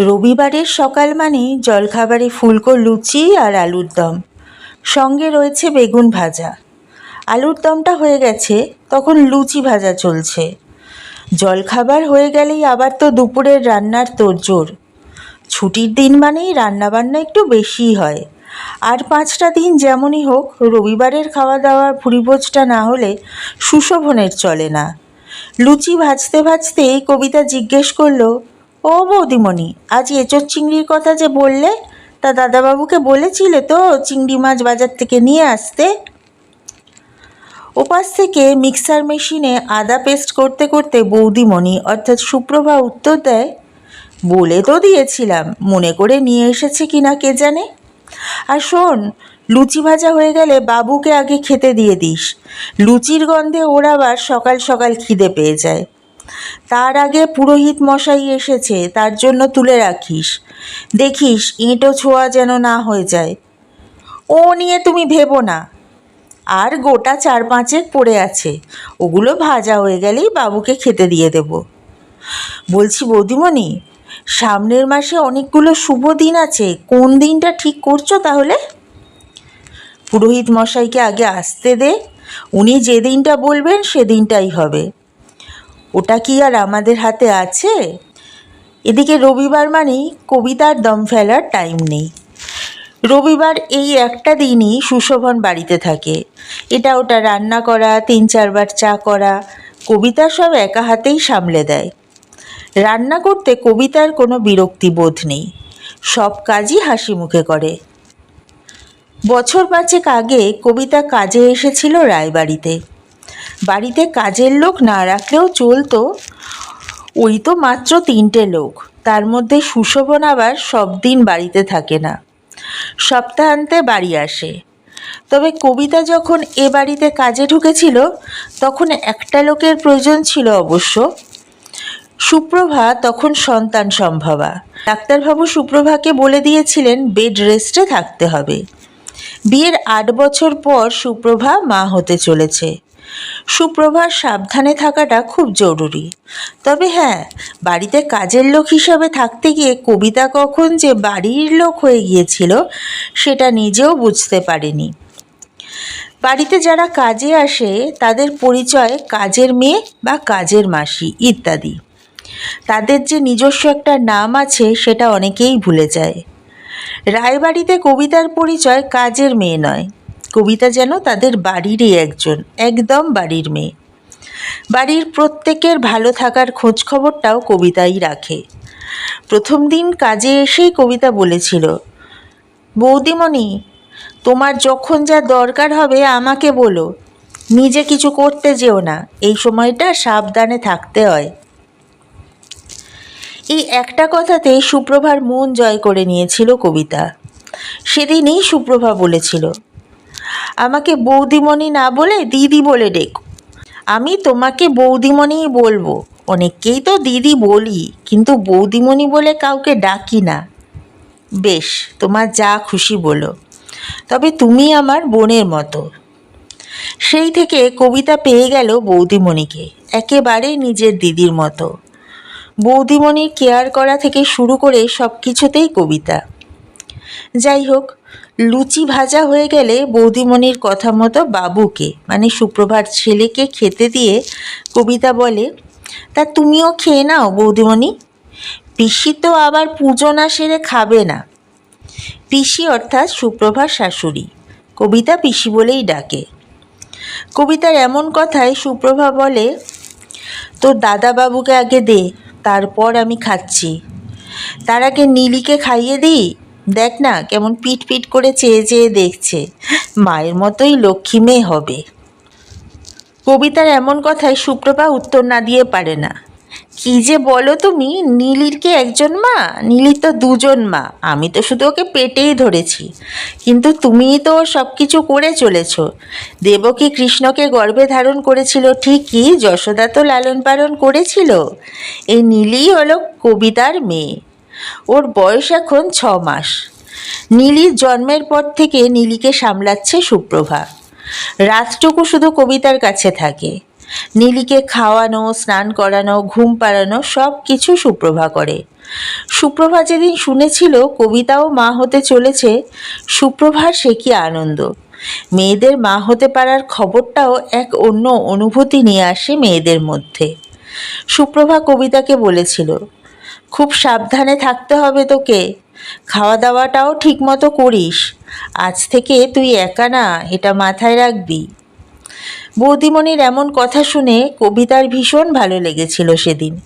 রবিবারের সকাল মানে জলখাবারে ফুলকো লুচি আর আলুর দম। সঙ্গে রয়েছে বেগুন ভাজা। আলুর দমটা হয়ে গেছে, তখন লুচি ভাজা চলছে। জলখাবার হয়ে গেলেই আবার তো দুপুরের রান্নার তোড়জোড়। ছুটির দিন মানেই রান্নাবান্না একটু বেশিই হয়। আর পাঁচটা দিন যেমনই হোক, রবিবারের খাওয়া দাওয়ার ভুরিভোজটা না হলে সুশোভনের চলে না। লুচি ভাজতে ভাজতেই কবিতা জিজ্ঞেস করল ও বৌদিমণি, আজ এঁচোর চিংড়ির কথা যে বললে, তা দাদাবাবুকে বলেছিলে তো চিংড়ি মাছ বাজার থেকে নিয়ে আসতে? ওপাশ থেকে মিক্সার মেশিনে আদা পেস্ট করতে করতে বৌদিমণি অর্থাৎ সুপ্রভা উত্তর দেয়, বলে তো দিয়েছিলাম, মনে করে নিয়ে এসেছে কিনা কে জানে? আর শোন, লুচি ভাজা হয়ে গেলে বাবুকে আগে খেতে দিয়ে দিস, লুচির গন্ধে ওর আবার সকাল সকাল খিদে পেয়ে যায়। তার আগে পুরোহিত মশাই এসেছে, তার জন্য তুলে রাখিস। দেখিস এঁটো ছোঁয়া যেন না হয়ে যায়। ও নিয়ে তুমি ভেবো না। আর গোটা চার পাঁচেক পড়ে আছে। ওগুলো ভাজা হয়ে গেলেই বাবুকে খেতে দিয়ে দেব। বলছি, বৌদিমণি, সামনের মাসে অনেকগুলো শুভ দিন আছে। কোন দিনটা ঠিক করছ তাহলে? পুরোহিত মশাইকে আগে আসতে দে। উনি যে দিনটা বলবেন সেদিনটাই হবে। ওটা কি আর আমাদের হাতে আছে? এদিকে রবিবার মানেই কবিতার দম ফেলার টাইম নেই। রবিবার এই একটা দিনই সুশোভন বাড়িতে থাকে। এটা ওটা রান্না করা, তিন চারবার চা করা, কবিতা সব একা হাতেই সামলে দেয়। রান্না করতে কবিতার কোনো বিরক্তি বোধ নেই। সব কাজই হাসি মুখে করে। বছর পাঁচেক আগে কবিতা কাজে এসেছিল রায়বাড়িতে। বাড়িতে কাজের লোক না রাখলেও চলতো, ওই তো মাত্র তিনটে লোক। তার মধ্যে সুশোভন আবার সব দিন বাড়িতে থাকে না। সপ্তাহান্তে বাড়ি আসে। তবে কবিতা যখন এ বাড়িতে কাজে ঢুকেছিল, তখন একটা লোকের প্রয়োজন ছিল অবশ্য। সুপ্রভা তখন সন্তান সম্ভবা। ডাক্তারবাবু সুপ্রভাকে বলে দিয়েছিলেন, বেড রেস্টে থাকতে হবে। বিয়ের আট বছর পর সুপ্রভা মা হতে চলেছে। সুপ্রভার সাবধানে থাকাটা খুব জরুরি। তবে হ্যাঁ বাড়িতে কাজের লোক হিসাবে থাকতে গিয়ে কবিতা কখন যে বাড়ির লোক হয়ে গিয়েছিল, সেটা নিজেও বুঝতে পারেনি। বাড়িতে যারা কাজে আসে, তাদের পরিচয় কাজের মেয়ে বা কাজের মাসি ইত্যাদি। তাদের যে নিজস্ব একটা নাম আছে, সেটা অনেকেই ভুলে যায়। রায়বাড়িতে কবিতার পরিচয় কাজের মেয়ে নয়। কবিতা যেন তাদের বাড়িরই একজন, একদম বাড়ির মেয়ে। বাড়ির প্রত্যেকের ভালো থাকার খোঁজ খবরটাও কবিতাই রাখে। প্রথম দিন কাজে এসেই কবিতা বলেছিল, বৌদিমণি, তোমার যখন যা দরকার হবে আমাকে বলো। নিজে কিছু করতে যেও না, এই সময়টা সাবধানে থাকতে হয় এই একটা কথাতে সুপ্রভার মন জয় করে নিয়েছিল কবিতা। সেদিনই সুপ্রভা বলেছিল আমাকে বৌদিমণি না বলে দিদি বলে ডেকো। আমি তোমাকে বৌদিমণিই বলব। অনেককেই তো দিদি বলি, কিন্তু বৌদিমণি বলে কাউকে ডাকি না। বেশ, তোমার যা খুশি বলো। তবে তুমি আমার বোনের মতো। সেই থেকে কবিতা পেয়ে গেল বৌদিমণিকে, একেবারে নিজের দিদির মতো। বৌদিমণির কেয়ার করা থেকে শুরু করে সব কিছুতেই কবিতা। যাই হোক লুচি ভাজা হয়ে গেলে বৌদিমণির কথা মতো বাবুকে মানে সুপ্রভার ছেলেকে খেতে দিয়ে কবিতা বলে, তা তুমিও খেয়ে নাও বৌদিমণি। পিসি তো আবার পুজো না সেরে খাবে না। পিসি অর্থাৎ সুপ্রভার শাশুড়ি, কবিতা পিসি বলেই ডাকে। কবিতার এমন কথায় সুপ্রভা বলে, তোর দাদাবাবুকে আগে দে, তারপর আমি খাচ্ছি। তার আগে নীলিকে খাইয়ে দিই দেখ না কেমন পিট পিট করে চেয়ে চেয়ে দেখছে। মায়ের মতোই লক্ষ্মী মেয়ে হবে। কবিতার এমন কথায় সুপ্রভা উত্তর না দিয়ে পারে না। কি যে বলো তুমি, নীলির কি একজন মা? নীলির তো দুজন মা। আমি তো শুধু ওকে পেটেই ধরেছি। কিন্তু তুমিই তো সব কিছু করে চলেছ। দেবকী কৃষ্ণকে গর্ভে ধারণ করেছিল ঠিকই, যশোদা তো লালন পালন করেছিল। এই নীলিই হলো কবিতার মেয়ে। ওর বয়স এখন ছ মাস। নীলির জন্মের পর থেকে নীলিকে সামলাচ্ছে সুপ্রভা। রাতটুকু শুধু কবিতার কাছে থাকে। নীলিকে খাওয়ানো, স্নান করানো, ঘুম পাড়ানো সব কিছু সুপ্রভা করে। সুপ্রভা যেদিন শুনেছিল কবিতাও মা হতে চলেছে, সুপ্রভার সে কি আনন্দ। মেয়েদের মা হতে পারার খবরটাও এক অন্য অনুভূতি নিয়ে আসে মেয়েদের মধ্যে। সুপ্রভা কবিতাকে বলেছিল খুব সাবধানে থাকতে হবে তোকে। খাওয়া দাওয়াটাও ঠিকমতো করিস। আজ থেকে তুই একা না, এটা মাথায় রাখবি। বৌদিমণির এমন কথা শুনে কবিতার ভীষণ ভালো লেগেছিল সেদিন।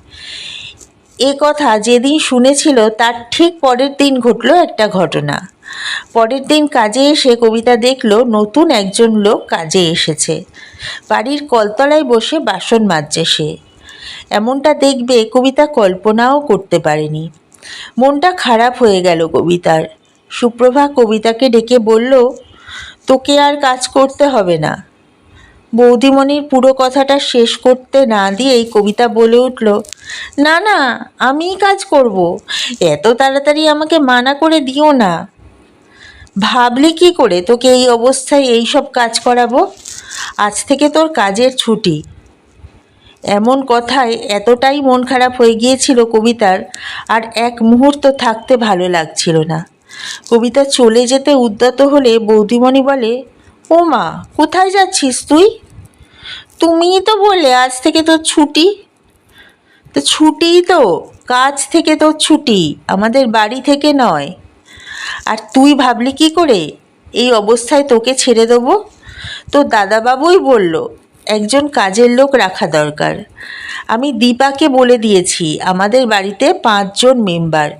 এ কথা যেদিন শুনেছিল, তার ঠিক পরের দিন ঘটল একটা ঘটনা। পরের দিন কাজে এসে কবিতা দেখল, নতুন একজন লোক কাজে এসেছে। বাড়ির কলতলায় বসে বাসন মাজছে সে। এমনটা দেখবে কবিতা কল্পনাও করতে পারেনি। মনটা খারাপ হয়ে গেল কবিতার। সুপ্রভা কবিতাকে ডেকে বলল, তোকে আর কাজ করতে হবে না। বৌদিমণির পুরো কথাটা শেষ করতে না দিয়েই কবিতা বলে উঠল, না না, আমিই কাজ করব। এত তাড়াতাড়ি আমাকে মানা করে দিও না। ভাবলি কি করে তোকে এই অবস্থায় এই সব কাজ করাবো? আজ থেকে তোর কাজের ছুটি। এমন কথায় এতটাই মন খারাপ হয়ে গিয়েছিল কবিতার, আর এক মুহূর্ত থাকতে ভালো লাগছিল না। কবিতা চলে যেতে উদ্যত হলে বৌদিমণি বলে, ও মা, কোথায় যাচ্ছিস তুই? তুমিই তো বললে আজ থেকে তোর ছুটি। তো ছুটিই তো, কাজ থেকে তোর ছুটি, আমাদের বাড়ি থেকে নয়। আর তুই ভাবলি কি করে? এই অবস্থায় তোকে ছেড়ে দেবো? তো দাদাবাবুই বলল একজন কাজের লোক রাখা দরকার। আমি দীপাকে বলে দিয়েছি, আমাদের বাড়িতে পাঁচজন মেম্বার।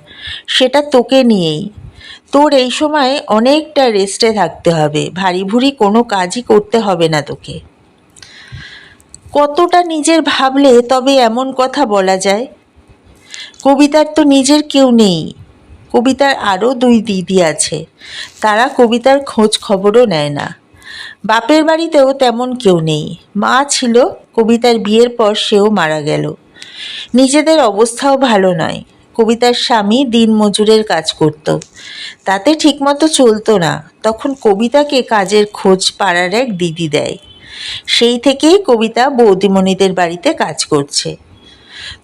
সেটা তোকে নিয়েই। তোর এই সময় অনেকটা রেস্টে থাকতে হবে। ভারী ভুরি কোনো কাজই করতে হবে না তোকে। কতটা নিজের ভাবলে তবে এমন কথা বলা যায়? কবিতার তো নিজের কেউ নেই। কবিতার আরও দুই দিদি আছে। তারা কবিতার খোঁজ খবরও নেয় না। বাপের বাড়িতেও তেমন কেউ নেই। মা ছিল, কবিতার বিয়ের পর সেও মারা গেল। নিজেদের অবস্থাও ভালো নয়। কবিতার স্বামী দিন মজুরের কাজ করত। তাতে ঠিকমতো চলতো না। তখন কবিতাকে কাজের খোঁজ পাড়ার এক দিদি দেয়। সেই থেকেই কবিতা বৌদিমণিদের বাড়িতে কাজ করছে।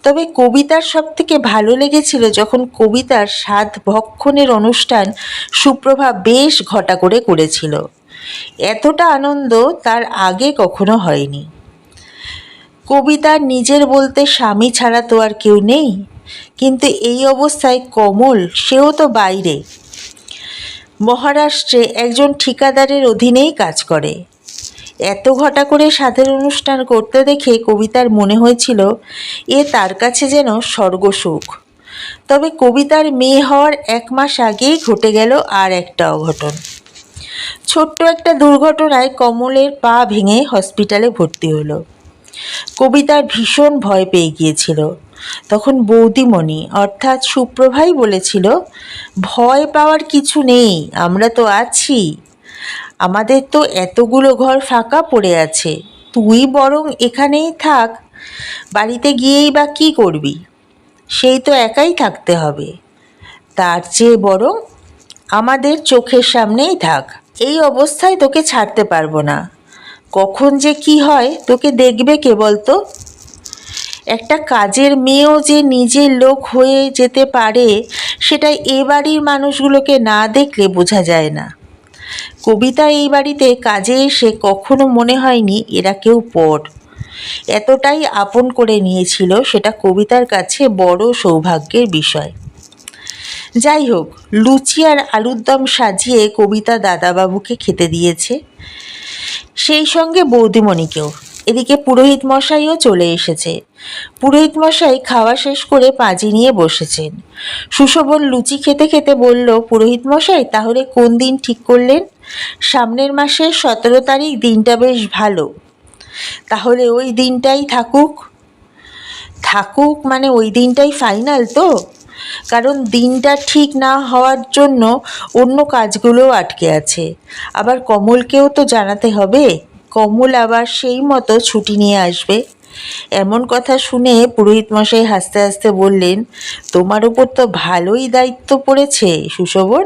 তবে কবিতার সব থেকে ভালো লেগেছিল যখন কবিতার সাত ভক্ষণের অনুষ্ঠান সুপ্রভা বেশ ঘটা করে করেছিল। এতটা আনন্দ তার আগে কখনো হয়নি। কবিতার নিজের বলতে স্বামী ছাড়া তো আর কেউ নেই, কিন্তু এই অবস্থায় কমল, সেও তো বাইরে। মহারাষ্ট্রে একজন ঠিকাদারের অধীনেই কাজ করে। এত ঘটা করে সাধের অনুষ্ঠান করতে দেখে কবিতার মনে হয়েছিল, এ তার কাছে যেন স্বর্গসুখ। তবে কবিতার মেয়ে হওয়ার এক মাস আগেই ঘটে গেল আর একটা অঘটন। ছোট্ট একটা দুর্ঘটনায় কমলের পা ভেঙে হসপিটালে ভর্তি হলো। কবিতার ভীষণ ভয় পেয়ে গিয়েছিল। তখন বৌদিমণি, অর্থাৎ সুপ্রভাই বলেছিল, ভয় পাওয়ার কিছু নেই, আমরা তো আছি। আমাদের তো এতগুলো ঘর ফাঁকা পড়ে আছে। তুই বরং এখানেই থাক। বাড়িতে গিয়েই বা কী করবি? সেই তো একাই থাকতে হবে। তার চেয়ে বরং আমাদের চোখের সামনেই থাক। এই অবস্থায় তোকে ছাড়তে পারব না। কখন যে কি হয়, তোকে দেখবে কে বলতো? একটা কাজের মেয়েও যে নিজের লোক হয়ে যেতে পারে, সেটা এ বাড়ির মানুষগুলোকে না দেখলে বোঝা যায় না। কবিতা এই বাড়িতে কাজে এসে কখনো মনে হয়নি এরা কেউ পর। এতটাই আপন করে নিয়েছিল, সেটা কবিতার কাছে বড় সৌভাগ্যের বিষয়। যাই হোক, লুচি আর আলুর দম সাজিয়ে কবিতা দাদাবাবুকে খেতে দিয়েছে। সেই সঙ্গে বৌদিমণিকেও। এদিকে পুরোহিত মশাইও চলে এসেছে। পুরোহিত মশাই খাওয়া শেষ করে পাঁজি নিয়ে বসেছেন। সুশোভন লুচি খেতে খেতে বলল, পুরোহিত মশাই, তাহলে কোন দিন ঠিক করলেন? সামনের মাসের সতেরো তারিখ দিনটা বেশ ভালো। তাহলে ওই দিনটাই থাকুক। থাকুক মানে ওই দিনটাই ফাইনাল তো? কারণ দিনটা ঠিক না হওয়ার জন্য অন্য কাজগুলোও আটকে আছে। আবার কমলকেও তো জানাতে হবে, কমল আবার সেই মতো ছুটি নিয়ে আসবে। এমন কথা শুনে পুরোহিত মশাই হাসতে হাসতে বললেন, তোমার উপর তো ভালোই দায়িত্ব পড়েছে, সুশোভন।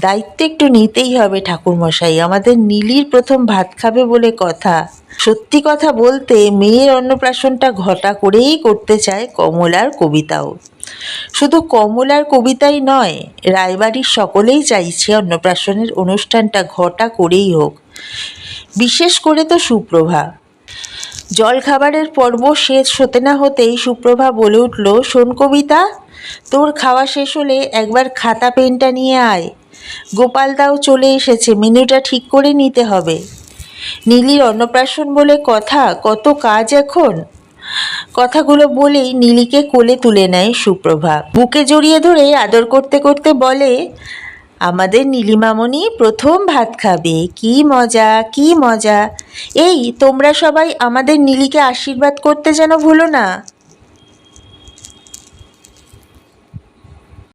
দায়িত্ব একটু নিতেই হবে ঠাকুরমশাই আমাদের নীলির প্রথম ভাত খাবে বলে কথা। সত্যি কথা বলতে মেয়ের অন্নপ্রাশনটা ঘটা করেই করতে চায় কমলার কবিতাও। শুধু কমলার কবিতাই নয়, রায়বাড়ির সকলেই চাইছে অন্নপ্রাশনের অনুষ্ঠানটা ঘটা করেই হোক। বিশেষ করে তো সুপ্রভা। জলখাবারের পর্ব শেষ হতে না হতেই সুপ্রভা বলে উঠল, শোন কবিতা, তোর খাওয়া শেষ হলে একবার খাতা পেনটা নিয়ে আয়। গোপালদাও চলে এসেছে, মেনুটা ঠিক করে নিতে হবে। নীলির অন্নপ্রাশন বলে কথা, কত কাজ এখন? কথাগুলো বলেই নীলিকে কোলে তুলে নেয় সুপ্রভা। বুকে জড়িয়ে ধরে আদর করতে করতে বলে, আমাদের নীলিমামণি প্রথম ভাত খাবে। কি মজা কি মজা। এই তোমরা সবাই আমাদের নীলিকে আশীর্বাদ করতে যেন ভুলো না।